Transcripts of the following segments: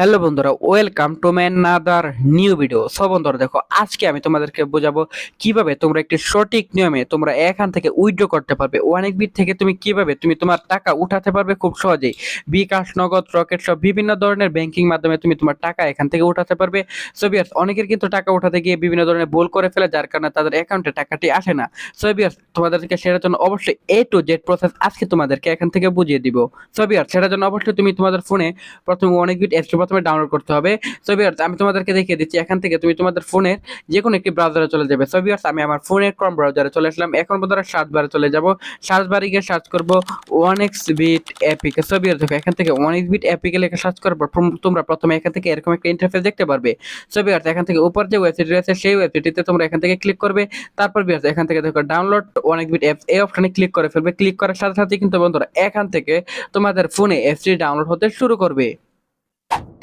Hello বন্ধুরা welcome to man another new video so বন্ধুরা, দেখো, আজকে আমি তোমাদেরকে বোঝাবো কীভাবে তোমরা একটি সঠিক নিয়মে তোমরা এখান থেকে উইথড্র করতে পারবে। অনেক বিট থেকে তুমি কীভাবে তুমি তোমার টাকা উঠাতে পারবে খুব সহজেই। বিকাশ, নগদ রকেট সব বিভিন্ন ধরনের ব্যাংকিং মাধ্যমে তুমি তোমার টাকা এখান থেকে উঠাতে পারবে। সো অনেকের কিন্তু টাকা উঠাতে গিয়ে বিভিন্ন ধরনের ভুল করে ফেলে, যার কারণে তাদের অ্যাকাউন্টে টাকাটি আসে না। সো তোমাদেরকে সেটার জন্য অবশ্যই এ টু জেড প্রসেস আজকে তোমাদেরকে এখান থেকে বুঝিয়ে দিব। সো বিয়ার্স সেটার জন্য অবশ্যই তুমি তোমাদের ফোনে প্রথমে অনেক বিট অ্যাপসটি প্রথমে ডাউনলোড করতে হবে। সো ভিউয়ার্স আমি তোমাদেরকে দেখিয়ে দিচ্ছি, এখান থেকে তুমি তোমাদের ফোনের যে কোনো একটি ব্রাউজারে চলে যাবে। সো ভিউয়ার্স আমি আমার ফোনের ক্রম ব্রাউজারে চলে আসলাম। এখন বন্ধুরা সার্চ বারে চলে যাব। সার্চ বারে গিয়ে সার্চ করব ওয়ান এক্স বিট অ্যাপিকে ভিউয়ার্স দেখো, এখান থেকে ওয়ান এক্স বিট অ্যাপিকে লেখা সার্চ করার পর তোমরা প্রথমে এখান থেকে এরকম একটা ইন্টারফেস দেখতে পারবে। সো ভিউয়ার্স এখান থেকে উপর যে ওয়েবসাইট রয়েছে, সেই ওয়েবসাইটটিতে তোমরা এখান থেকে ক্লিক করবে। তারপর ভিউয়ার্স এখান থেকে দেখো ডাউনলোড এক্স বিট অ্যাপস এই অপশনে ক্লিক করে ফেলবে। ক্লিক করার সাথে সাথে কিন্তু বন্ধুরা, এখান থেকে তোমাদের ফোনে অ্যাপসটি ডাউনলোড হতে শুরু করবে।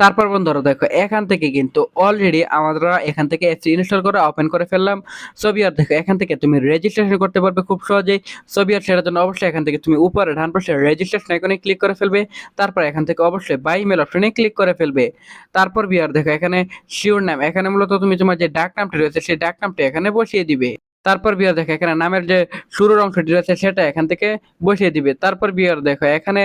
তারপর বন্ধুরা দেখো, এখান থেকে কিন্তু অলরেডি আমরা এখান থেকে অ্যাপসটি ইনস্টল করে ওপেন করে ফেললাম। ছবিয়ার দেখো, এখান থেকে তুমি রেজিস্ট্রেশন করতে পারবে খুব সহজেই। ছবিয়ার সেটার জন্য অবশ্যই এখান থেকে তুমি উপরে ডান পাশে রেজিস্ট্রেশন আইকনে ক্লিক করে ফেলবে। তারপর এখান থেকে অবশ্যই বাই মেল অপশনে ক্লিক করে ফেলবে। তারপর বিয়ার দেখো, এখানে শিওর নাম এখানে মূলত তুমি তোমার যে ডাক নামটি রয়েছে, সেই ডাক নামটি এখানে বসিয়ে দিবে। তারপর বিয়ার দেখো, এখানে নামের যে শুরুর অংশটি রয়েছে সেটা এখান থেকে বসিয়ে দিবে। তারপর বিয়ার দেখো, এখানে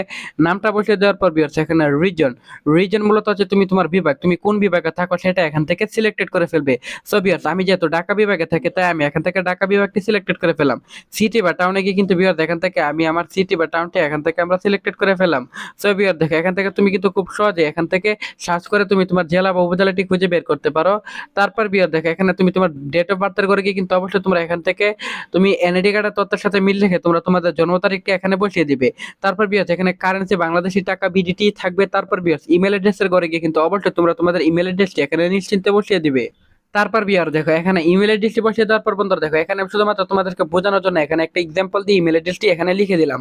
নামটা বসিয়ে দেওয়ার পর বিয়ার এখানে রিজন রিজন মূলত হচ্ছে তুমি তোমার বিভাগ, তুমি কোন বিভাগে থাকো সেটা এখান থেকে সিলেক্টেড করে ফেলবে। সো বিয়ার্স আমি যেহেতু ঢাকা বিভাগে থাকি, তাই আমি এখান থেকে ঢাকা বিভাগটি সিলেক্টেড করে ফেলাম সিটি বা টাউনে গিয়ে কিন্তু বিয়ার্স এখান থেকে আমি আমার সিটি বা টাউনটি এখান থেকে আমরা সিলেক্টেড করে ফেলাম সো বিয়ার দেখো, এখান থেকে তুমি কিন্তু খুব সহজে এখান থেকে সার্চ করে তুমি তোমার জেলা বা উপজেলাটি খুঁজে বের করতে পারো। তারপর বিয়ার দেখো, এখানে তুমি তোমার ডেট অফ বার্থের করে গিয়ে কিন্তু অবশ্যই তোমরা এখান থেকে তুমি এনআইডি কার্ডের তথ্যের সাথে মিল রেখে তোমরা তোমাদের জন্ম তারিখটি এখানে বসিয়ে দিবে। তারপর বিয়ার্স এখানে কারেন্সি বাংলাদেশি টাকা বিডিটি থাকবে। তারপর বিয়ার্স ইমেল অ্যাড্রেসের ঘরে গিয়ে কিন্তু অবশ্যই তোমরা তোমাদের ইমেল অ্যাড্রেসটি এখানে নিশ্চিন্তে বসিয়ে দিবে। তারপর বিয়ার দেখো, এখানে ইমেল অ্যাড্রেসটি বসিয়ে দেওয়ার পর বন্ধুরা, দেখো, এখানে শুধুমাত্র তোমাদেরকে বোঝানোর জন্য এখানে একটা এক্সাম্পল দিয়ে ইমেল অ্যাড্রেসটি এখানে লিখে দিলাম।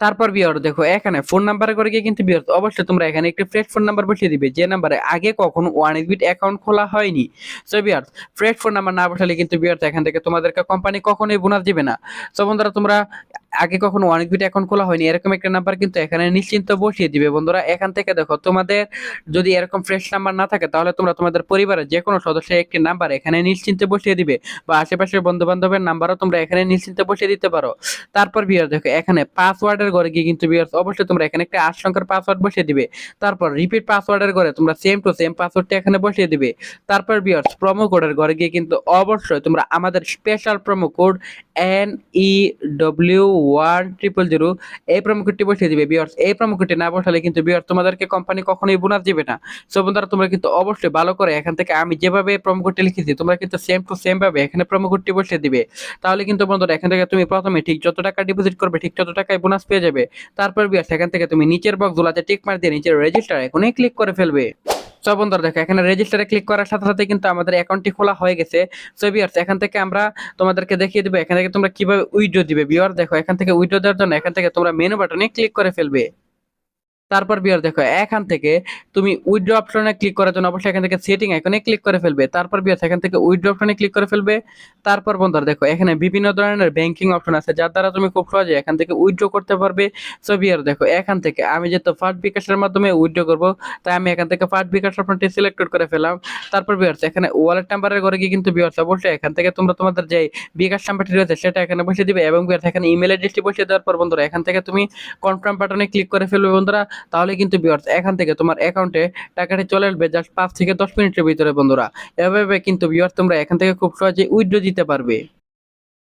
তারপর বিয়ার দেখো, এখানে ফোন নাম্বার করে গিয়ে কিন্তু বিয়ার অবশ্যই তোমরা এখানে একটি ফ্রেড ফোন নাম্বার বসিয়ে দিবে। যে নাম্বারে আগে কখনো ওয়ান বিট অ্যাকাউন্ট খোলা হয়নি। সো বিয়ার ফ্রেড ফোন নাম্বার না বসালে কিন্তু বিয়ার এখান থেকে তোমাদেরকে কোম্পানি কখনোই বোনাস দিবে না। সো বন্ধুরা, তোমরা আগে কখনো ওয়ান বিট অ্যাকাউন্ট খোলা হয়নি, এরকম একটা নাম্বার কিন্তু এখানে নিশ্চিন্ত বসিয়ে দিবে। বন্ধুরা, এখান থেকে দেখো, তোমাদের যদি এরকম ফ্রেশ নাম্বার না থাকে, তাহলে তোমরা তোমাদের পরিবারের যে কোনো সদস্যের একটি নাম্বার এখানে নিশ্চিন্তে বসিয়ে দিবে বা আশেপাশের বন্ধু বান্ধবের নাম্বারও তোমরা এখানে নিশ্চিন্তে বসিয়ে দিতে পারো। তারপর বিয়ার দেখো, এখানে পাসওয়ার্ডের ঘরে গিয়ে কিন্তু বিয়ার অবশ্যই তোমরা এখানে একটা আট সংখ্যার পাসওয়ার্ড বসিয়ে দিবে। তারপর রিপিট পাসওয়ার্ডের ঘরে তোমরা সেম টু সেম পাসওয়ার্ডটি এখানে বসিয়ে দিবে। তারপর বিয়ার প্রোমো কোডের ঘরে গিয়ে কিন্তু অবশ্যই তোমরা আমাদের special promo code N E W one triple zero এই প্রোমো কোডটি বসিয়ে দিবে বিয়ার্স এই প্রোমো কোডটি না বসালে কিন্তু বিয়ার তোমাদেরকে কোম্পানি কখনোই বোনাস দিবে না। সো বন্ধুরা, তোমরা কিন্তু অবশ্যই ভালো করে এখান থেকে আমি যেভাবে প্রোমো কোডটি লিখেছি, তোমরা কিন্তু সেম টু সেম ভাবে এখানে প্রোমো কোডটি বসিয়ে দিবে। তাহলে কিন্তু বন্ধুরা, এখান থেকে তুমি প্রথমে ঠিক যত টাকা ডিপোজিট করবে, ঠিক তত টাকায় বোনাস পেয়ে যাবে। তারপর বিয়ার এখান থেকে তুমি নিচের বক্স গুলাতে টিক মার দিয়ে নিচের রেজিস্টার এখনই ক্লিক করে ফেলবে। সো বন্ধুরা দেখো। এখানে রেজিস্টারে ক্লিক করার সাথে সাথে কিন্তু আমাদের অ্যাকাউন্টটি খোলা হয়ে গেছে। সো বিয়ার্স এখান থেকে আমরা তোমাদেরকে দেখিয়ে দেবো, এখান থেকে তোমরা কীভাবে উইড্রো দিবে। বিয়ার দেখো, এখান থেকে উইড্রো দেওয়ার জন্য এখান থেকে তোমরা মেনু বাটনে ক্লিক করে ফেলবে। তারপর বিয়ার, দেখো, এখান থেকে তুমি উইড্রো অপশনে ক্লিক করার জন্য অবশ্যই এখান থেকে সেটিং আইকনে ক্লিক করে ফেলবে। তারপর বিয়ার এখান থেকে উইথড্র অপশনে ক্লিক করে ফেলবে। তারপর বন্ধুরা, দেখো, এখানে বিভিন্ন ধরনের ব্যাংকিং অপশন আছে, যার দ্বারা তুমি খুব সহজে এখান থেকে উইথড্র করতে পারবে। সো বিয়ার, দেখো, এখান থেকে আমি যেহেতু ফার্স্ট বিকাশের মাধ্যমে উইড্রো করব, তাই আমি এখান থেকে ফার্স্ট বিকাশ অপশনটি সিলেক্ট করে ফেলাম তারপর বিয়ার্স এখানে ওয়ালেট নাম্বারের ঘরে গিয়ে কিন্তু বিয়ার্স অবশ্যই এখান থেকে তোমরা তোমাদের যে বিকাশ নাম্বারটি রয়েছে, সেটা এখানে বসে দিবে এবং বিয়ার্স এখানে ইমেল অ্যাড্রেসটি বসিয়ে দেওয়ার পর বন্ধুরা, এখান থেকে তুমি কনফার্ম বাটনে ক্লিক করে ফেলবে বন্ধুরা। তাহলে কিন্তু বিয়ার্স এখান থেকে তোমার অ্যাকাউন্টে টাকাটি চলে আসবে জাস্ট পাঁচ থেকে দশ মিনিটের ভিতরে বন্ধুরা। এভাবে কিন্তু বিয়ার্স তোমরা এখান থেকে খুব সহজেই উইথড্র দিতে পারবে।